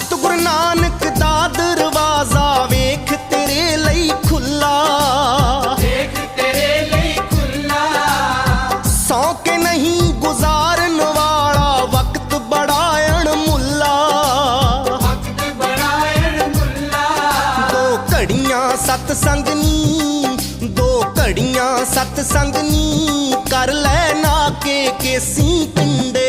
ਸਤਿਗੁਰ ਨਾਨਕ ਦਾ ਦਰਵਾਜ਼ਾ ਵੇਖ ਤੇਰੇ ਲਈ ਖੁੱਲਾ ਦੇਖ ਤੇਰੇ ਲਈ ਖੁੱਲਾ ਸੌ ਕੇ ਨਹੀਂ ਗੁਜ਼ਾਰਨ ਵਾਲਾ ਵਕਤ ਬੜਾ ਅਣਮੁੱਲਾ ਵਕਤ ਬੜਾ ਅਣਮੁੱਲਾ ਦੋ ਘੜੀਆਂ ਸਤ ਸੰਗ ਨੀ ਦੋ ਘੜੀਆਂ ਸਤ ਸੰਗ ਨੀ ਕਰ ਲੈ ਨਾ ਕੇ ਕੇਸੀ ਪਿੰਡੇ